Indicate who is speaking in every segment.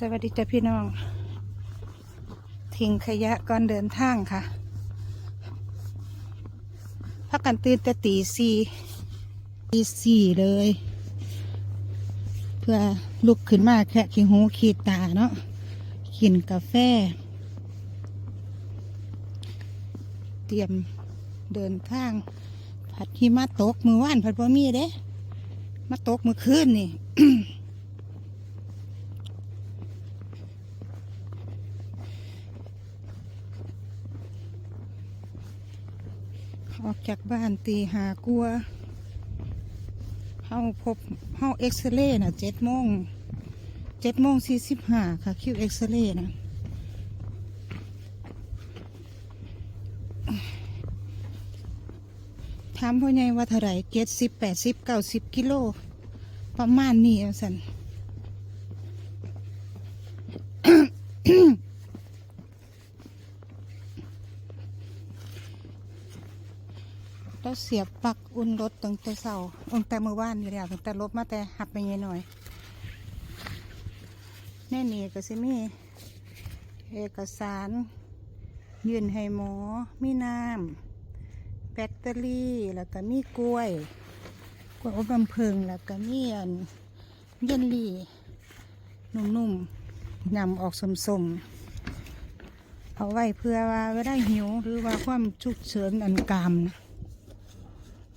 Speaker 1: สวัสดีจ้ะพี่น้อง ทิ้งขยะก่อนเดินทางค่ะ พักกันตื่นแต่ตีสี่ตีสี่เลย เพื่อลุกขึ้นมาแค่ขี้หูขีดตาเนาะกินกาแฟ เตรียมเดินทาง ผัดหิมะตกมือว่านผัดบะมีเด้ มาตกมือคืนนี่ ออกจากบ้านตีหากลัวเฮาพบเฮาเอ็กซเรย์นะเจ็ดโมงเจ็ดโมงสี่สิบห้าค่ะ คิวเอ็กซเรย์นะถามพ่อใหญ่ว่าเท่าไหร่เจ็ดสิบแปดสิบเก้าสิบกิโล ประมาณนี้สัน เสียบปลั๊กอุ่นรถตั้งแต่เสาตั้งแต่เมื่อวานนี่แหละตั้งแต่รถมาแต่หับไปยังหน่อยแน่นี่ก็สิมี เอกสาร ยื่นให้หมอ มีน้ำแบตเตอรี่แล้วก็มีกล้วยกล้วยอบลำเพิงแล้วก็มีอันเยนลี่นุ่มๆนำออกสมๆเอาไว้เพื่อว่าเวลาหิวหรือว่าความฉุกเฉินอันกามนะ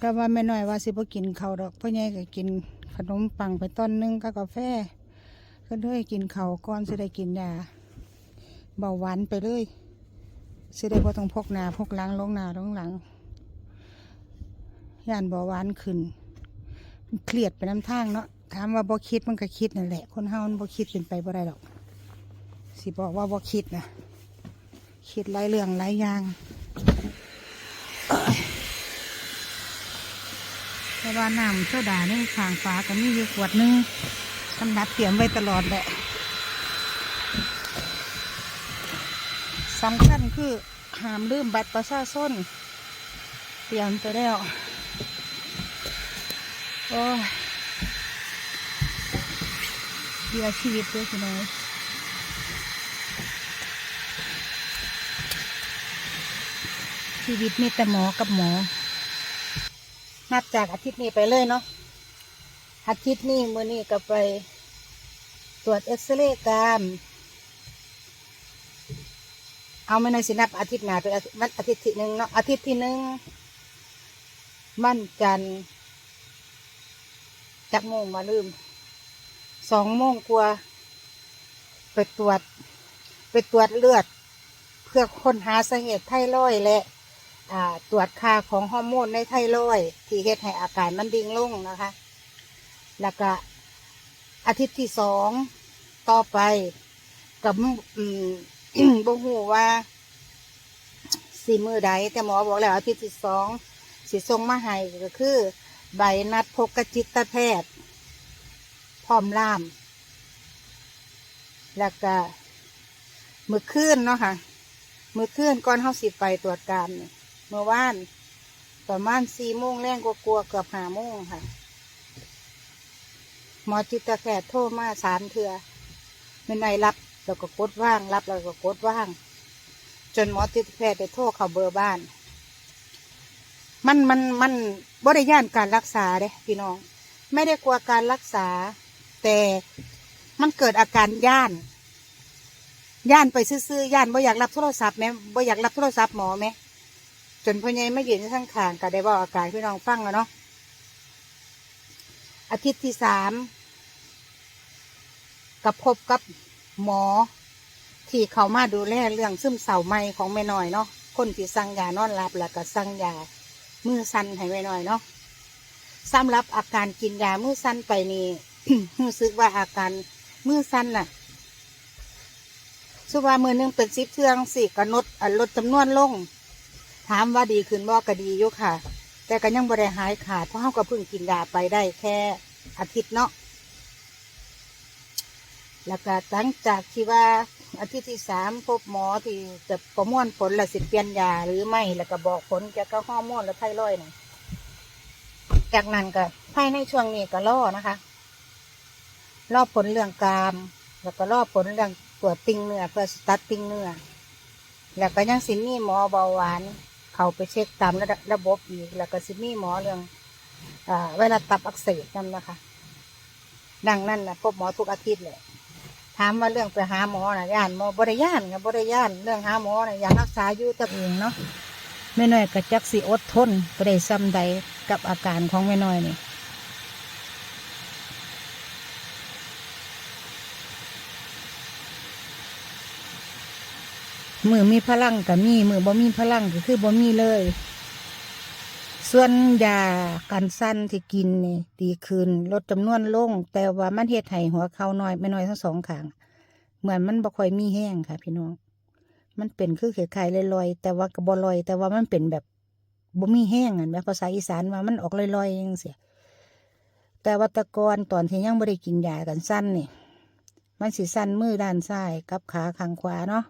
Speaker 1: ก็ว่าไม่น้อยว่าสิบ่กินข้าวดอกพ่อใหญ่ก็กินขนมปังไปต้นนึงกับกาแฟก็เลยกินข้าวก่อนสิได้กินยาเบาหวานไปเลยสิได้บ่ต้องพกหนาพกหลังลงหนาลงหลังย่านเบาหวานขึ้นเครียดไปน้ำทางเนาะถามว่าบ่คิดมันก็คิดนั่นแหละ คนเฮามันบ่คิดเป็นไปบ่ได้หรอกสิบอกว่าบ่คิดนะคิดหลายเรื่องหลายอย่าง แต่ว่าน้ำโซดานี่ข้างฟ้าก็มีอยู่ขวดนึงสำหรับเตรียมไว้ตลอดแหละสำคัญคือห้ามลืมบัตรประชาชนเตรียมไปแล้ว โอ้ยเดียชีวิตด้วยพี่น้อยชีวิตมีแต่หมอกับหมอ นับจากอาทิตย์นี้ไปเลยเนาะอาทิตย์นี้มื่อนี้ก็ไปตรวจเอ็กซเรย์กามเอาไม่ในสินับอาทิตย์หนาเป็นอาทิตย์มันอาทิตย์ที่หนึ่งเนาะอาทิตย์ที่หนึ่งมั่นจันทร์จักโมงมาลืมสองโมงกว่าไปตรวจ ไปตรวจเลือด เพื่อค้นหาสาเหตุไทรอยด์และ ตรวจค่าของฮอร์โมนในไทรอยที่เฮ็ดให้อาการมันดิ่งลงนะคะ แล้วก็อาทิตย์ที่สองต่อไปกับบ่ฮู้ว่าสีมือใดแต่หมอบอกแล้วอาทิตย์ที่สองสิส่งมาให้ก็คือ ใบนัดพบกจิตแพทย์พร้อมล่าม แล้วก็มือคืนเนาะค่ะ มือคืนก่อนเฮาสิไปตรวจการนี่ เมื่อวานประมาณสี่โมงแรงกลัวๆเกือบห้าโมงค่ะ หมอจิตแพทย์โทรมาสามเถื่อไม่ไหนรับแล้วก็กดว่าง รับแล้วก็กดว่าง จนหมอจิตแพทย์ได้โทรเข้าเบอร์บ้าน มันมันมันบริยานการรักษาเด้พี่น้อง ไม่ได้กลัวการรักษา แต่มันเกิดอาการย่านย่านไปซื่อๆย่านบ่อยากรับโทรศัพท์ไหมบ่อยากรับโทรศัพท์หมอไหม จนพ่อใหญ่ไม่ยืนข้งขางก็ได้บอกอาการพี่น้องฟังแล้วเนาะอาทิตย์ที่สามกับพบกับหมอ ที่เขามาดูแลเรื่องซึมเศร้าใหม่ของแม่น้อยเนาะคนที่สั่งยานอนหลับแล้วก็สั่งยามือสั่นให้แม่น้อยเนาะสำหรับอาการกินยามือสั่นไปนี่รู้สึกว่าอาการมือสั่นน่ะสุว่ามือหนึงเป็นสิบเทืองสี่กระนดลดจำนวนลง ถามว่าดีขึ้นบ่ก็ดีอยู่ค่ะ แต่ก็ยังบ่ได้หายขาดเพราะเขาก็เพิ่งกินยาไปได้แค่อาทิตย์เนาะแล้วก็หลังจากที่ว่าอาทิตย์ที่สามพบหมอที่จะประมวลผลละสิเปลี่ยนยาหรือไม่แล้วก็บอกผลเกี่ยวกับฮอร์โมนและไทรอยด์นะจากนั้นก็ภายในช่วงนี้ก็รอนะคะ รอผลเรื่องกราม แล้วก็รอผลเรื่องตรวจติ่งเนื้อเพื่อสตัดติ่งเนื้อแล้วก็ยังสิมีหมอเบาหวาน เขาไปเช็คตามระบระบบอีก แล้วก็ซิมีหมอเรื่องอเวลาตับอักเสบนั่นนะคะ ดังนั้นนะพบหมอทุกอาทิตย์เลยถามว่าเรื่องไปหาหมอนะย่านหมอบริยานกับบริยานเรื่องหาหมอนะอยากรักษาอยู่ตัวเองเนาะแม่น้อยก็จักสีอดทนไปได้ซ้ำใดกับอาการของแม่น้อยนี่ มือมีพลังก็มีมือบ่มีพลังก็คือบ่มีเลย ส่วนยากันสั้นที่กินนี่ดีขึ้นลดจำนวนลง แต่ว่ามันเฮ็ดให้หัวเข่าน้อยไม่น้อยทั้งสองข้างเหมือนมันบ่ค่อยมีแห้งค่ะ พี่น้อง มันเป็นคือคล้ายๆลอยๆแต่ว่าก็บ่ลอย แต่ว่ามันเป็นแบบบ่มีแห้งอะแบบภาษาอีสานว่ามันออกลอยๆจังซี่แต่ว่าตะกอนตอนที่ยังบ่ได้กินยากันสั้นนี่มันสิสั้นมือด้านซ้ายกับขาข้างขวาเนาะ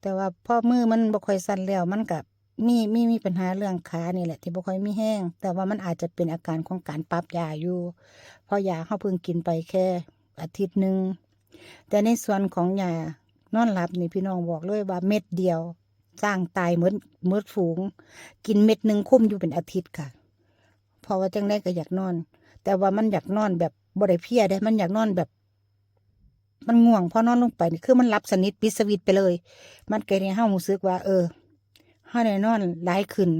Speaker 1: แต่ว่าพอมือมันบ่ค่อยสั่นแล้วมันกับมีมีมีปัญหาเรื่องขานี่แหละ ที่บ่ค่อยมีแห้ง แต่ว่ามันอาจจะเป็นอาการของการปรับยาอยู่เพราะยาเขาเพิ่งกินไปแค่อาทิตย์หนึ่งแต่ในส่วนของยานอนหลับนี่พี่น้องบอกเลยว่าเม็ดเดียวสร้างตายเหมือนเหมือนฝูง กินเม็ดหนึ่งคุ้มอยู่เป็นอาทิตย์ค่ะเพราะว่าจังได้ก็อยากนอน แต่ว่ามันอยากนอนแบบบ่ได้เพียได้มันอยากนอนแบบ มันง่วงพอนอนลงไปนี่คือมันหลับสนิทปิดสวิตไปเลย มันเกิดให้เฮารู้สึกว่า เออเฮาได้นอนหลายขึ้น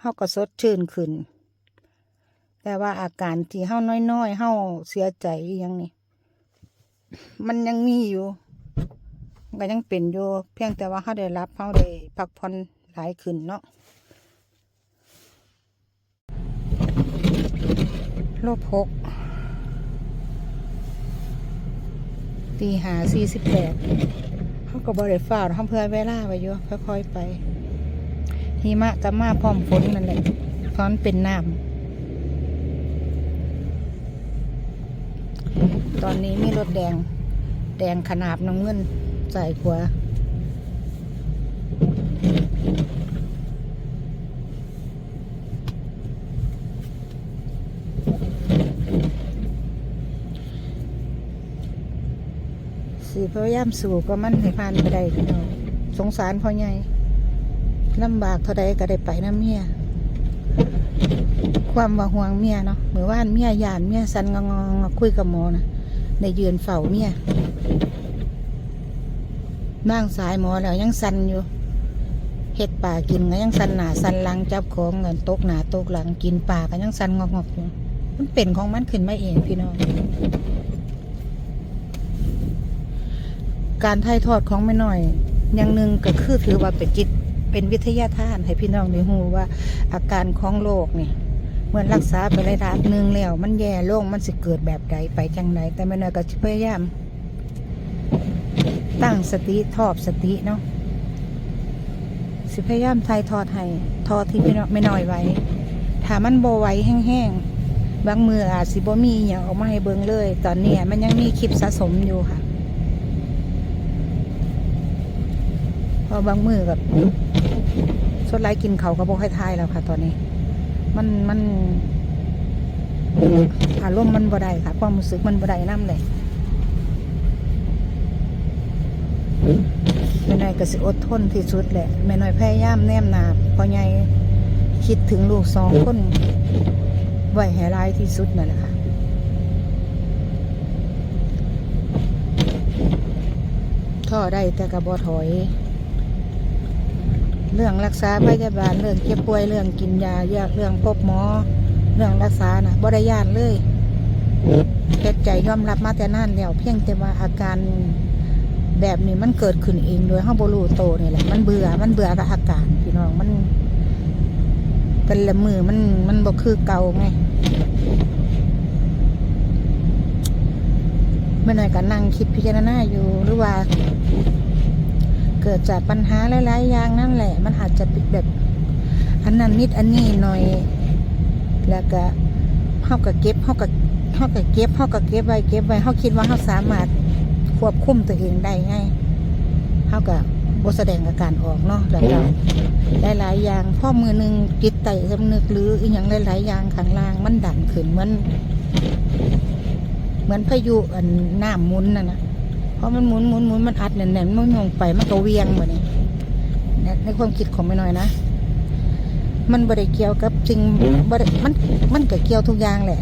Speaker 1: เฮาก็สดชื่นขึ้น แต่ว่าอาการที่เฮาน้อยๆเฮาเสียใจอหยังนี่มันยังมีอยู่มันก็ยังเป็นอยู่เพียงแต่ว่าเฮาได้รับเฮาได้พักผ่อนหลายขึ้นเนาะโลบหก ตีหาสี่สิบแปดเขาก็บริฟ้าวเขาเพื่อเวลาไปอยู่ค่อยๆไปหิมะกับมาพร้อมฝนนั่นแหละเพราะมันเป็นน้ำตอนนี้มีรถแดง แดงขนาบน้ำเงินใส่ขวา สีพยายามสู่ก็มันให้ผ่านไปได้พี่น้องสงสารพ่อใหญ่ลำบากเท่าใดก็ได้ไปนะเมียความว่าห่วงเมียเนาะเหมือนว่านเมียยานเมียสันงองคุยกับหมอนะในยืนเฝ้าเมียนั่งสายหมอแล้วยังสันอยู่เห็ดป่ากินก็ยังสันหนาสันหลังจับของเงินตกหนาตกหลังกินป่าก็ยังสันงอกๆอยู่มันเป็นของมันขึ้นมาเองพี่น้อง การถ่ายทอดของไม่น้อย อย่างหนึ่งก็คือถือว่าเป็นจิตเป็นวิทยาทานให้พี่น้องได้รู้ว่า อาการของโรคนี่เมื่อรักษาไประดับหนึ่งแล้ว มันแย่ลงมันสิเกิดแบบใดไปจังไหนแต่ไม่น้อยก็พยายาม ตั้งสติทอบสติเนาะสิพยายามถ่ายทอดให้ทอดที่ไม่น้อยไม่น้อยไว้ถ้ามันโบไว้แห้งๆบางมืออาจสิบ่มีอย่างออกมาให้เบิ่งเลย ตอนนี้มันยังมีคลิปสะสมอยู่ค่ะ พอบางมือแบบสดไลฟ์กินเขาวก็บอกให้ทายแล้วค่ะ ตอนนี้ มันมันอารมณ์มันบ่ได้ค่ะ ความรู้สึกมันบ่ได้น้ำเลยแม่น้อยก็สิอดทนที่สุดแหละแม่น้อยพยายามแนมหนาพอใหญ่คิดถึงลูกสองคนไว้ให้ร้ายที่สุดนั่นแหละค่ะท่อได้แต่กระบอถอย เรื่องรักษาพยาบาลเรื่องเจ็บป่วยเรื่องกินยาเรื่องเรื่องพบหมอ เรื่องรักษานะบริยานเลยเฮ็ดใจยอมรับมาแต่นานแล้วเพียงแต่ว่าอาการแบบนี้มันเกิดขึ้นเองโดยห้าบรูโตนี่แหละ มันเบื่อมันเบื่อกับอาการพี่น้องมันเป็นละมือมันมันบ่คือเก่าไงเมื่อไหร่ก็นั่งคิดพิจารณาอยู่หรือว่า เกิดจากปัญหาหลายๆอย่างนั่นแหละ มันอาจจะเป็นแบบ อันนั้นนิดอันนี้หน่อย แล้วก็เฮาก็เก็บเฮาก็เฮาก็เก็บเฮาก็เก็บไว้เก็บไว้เฮาคิดว่าเฮาสามารถควบคุมตัวเองได้ไงเฮาก็บ่แสดงอาการออกเนาะแล้วก็หลายๆอย่างพ่อมือหนึงจิตใจสำนึกหรืออีหยังหลายๆอย่างข้างล่างมันดันขึ้นเหมือนเหมือนพายุอันน้ำมุนน่ะนะ ราะมันหมุนหมุนหมุนมันอัดแน่นๆมันลงไปมันก็เวียงแบบนี้เนี่ยในความคิดของไม่น้อยนะ มันบริเกี่ยวกับสิ่งบ่ได้มันมันก็เกี่ยวทุกอย่างแหละ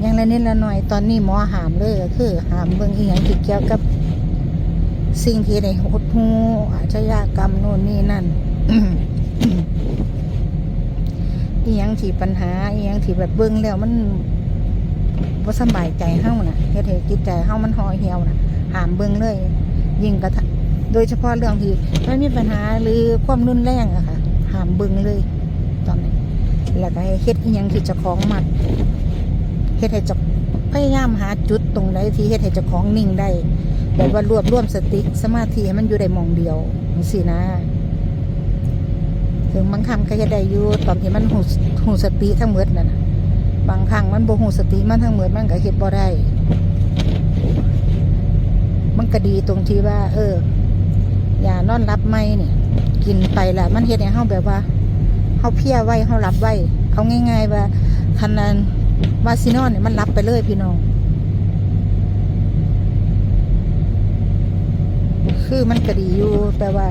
Speaker 1: อย่างละนิดละหน่อยตอนนี้หมอหามเลยก็คือ หามเบิ่งอีหยังเกี่ยวกับ สิ่งที่ในหดหูอาชญากรรมโน่นนี่นั่นอีหยังที่ปัญหาอีหยังที่แบบเบิ่งแล้วมัน บ่สบายใจเฮาน่ะเฮ็ดให้จิตใจเฮามันห่อเหี่ยวน่ะหามเบิ่งเลย ยิ่งกระทโดยเฉพาะเรื่องที่มันมีปัญหาหรือความรุนแรงอะค่ะหามเบิ่งเลย ตอนนี้แล้วก็เฮ็ดอีหยังที่เจ้าของมักเฮ็ดให้เจ้าพยายามหาจุดตรงไหนที่เฮ็ดให้เจ้าของนิ่งได้แบบว่ารวบรวมสติสมาธิให้มันอยู่ได้มองเดียวสินะถึงบางคำก็จะได้อยู่ตอนที่มันหูหูสติทั้งหมดนั่นนะ บางครั้งมันบ่หูสติมันทั้งเหมดมันก็เฮ็ดบ่ได้ มันก็ดีตรงที่ว่า เออ อย่านอนรับไม่เนี่ยกินไปละมันเฮ็ดให้เฮาแบบว่าเฮาเพลียไว้เฮารับไว้เอาง่าย ๆ ว่าคันนั้นวาสินอนเนี่ยมันรับไปเลยพี่น้อง คือมันก็ดีอยู่แต่ว่า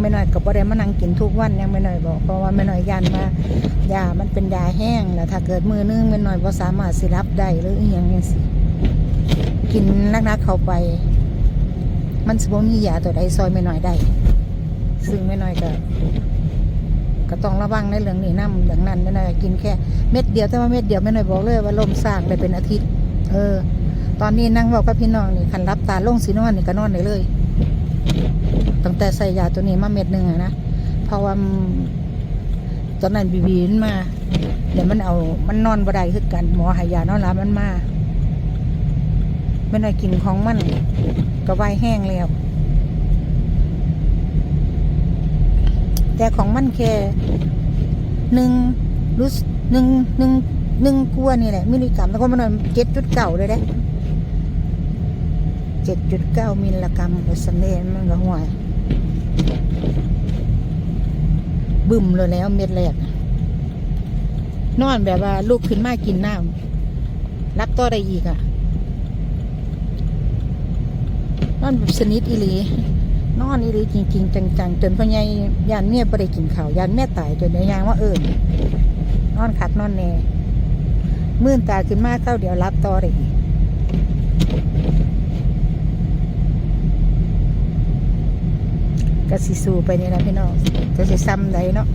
Speaker 1: ไม่น้อยก็บ่ได้มานั่งกินทุกวันยังไม่น้อยบอกเพราะว่าไม่น้อยยันว่ายามันเป็นยาแห้งแล้วถ้าเกิดมือนึงไม่น้อยบ่สามารถสิรับได้หรืออีหยังจังซี่กินนักๆเข้าไป มันสิบ่มียาตัวใดซอยไม่น้อยได้ ซึ่งไม่น้อยก็ก็ต้องระวังในเรื่องนี้นำอย่างนั้นไม่น้อยก็กินแค่เม็ดเดียวแต่ว่าเม็ดเดียวไม่น้อยบอกเลยว่าลมสร้างได้เป็นอาทิตย์ เออ ตอนนี้นั่งบอกกับพี่น้องนี่คันรับตาลงสีนอนนี่ก็นอนได้เลย ตั้งแต่ใส่ยาตัวนี้มาเม็ดหนึ่งอะนะ เพราะว่าตอนนั้นบีบีนมา เดี๋ยวมันเอา มันนอนบ่ได้คือกัน หมอหายานอนหลับมันมาไม่ได้กินของมันก็ไวแห้งแล้ว แต่ของมันแค่หนึ่งรู้สึกหนึ่งหนึ่งหนึ่งกลัวนี่แหละมิลลิกรัมแล้วก็มันนอนเจ็ดจุดเก้าเลยเด้เจ็ดจุดเก้ามิลลิกรัมเปอร์เซ็นต์มันก็ห่วย บึมเลยแล้วเม็ดแรกนอนแบบว่าลูกขึ้นมากินน้ำรับต่อได้อีกอะนอนแบบสนิทอีหลีนอนอีหลีจริง ๆ จังๆจนพ่อใหญ่ยานเมียไ่ได้กินข้าวยานแม่ตายจนในยางว่าเอิญนอนขัดนอนแน่มื่นตาขึ้นมาเข้าเดี๋ยวรับต่อได้อี ก็สิสู้ไปนี่นะพี่น้องจะสิซ้ำใดเนาะ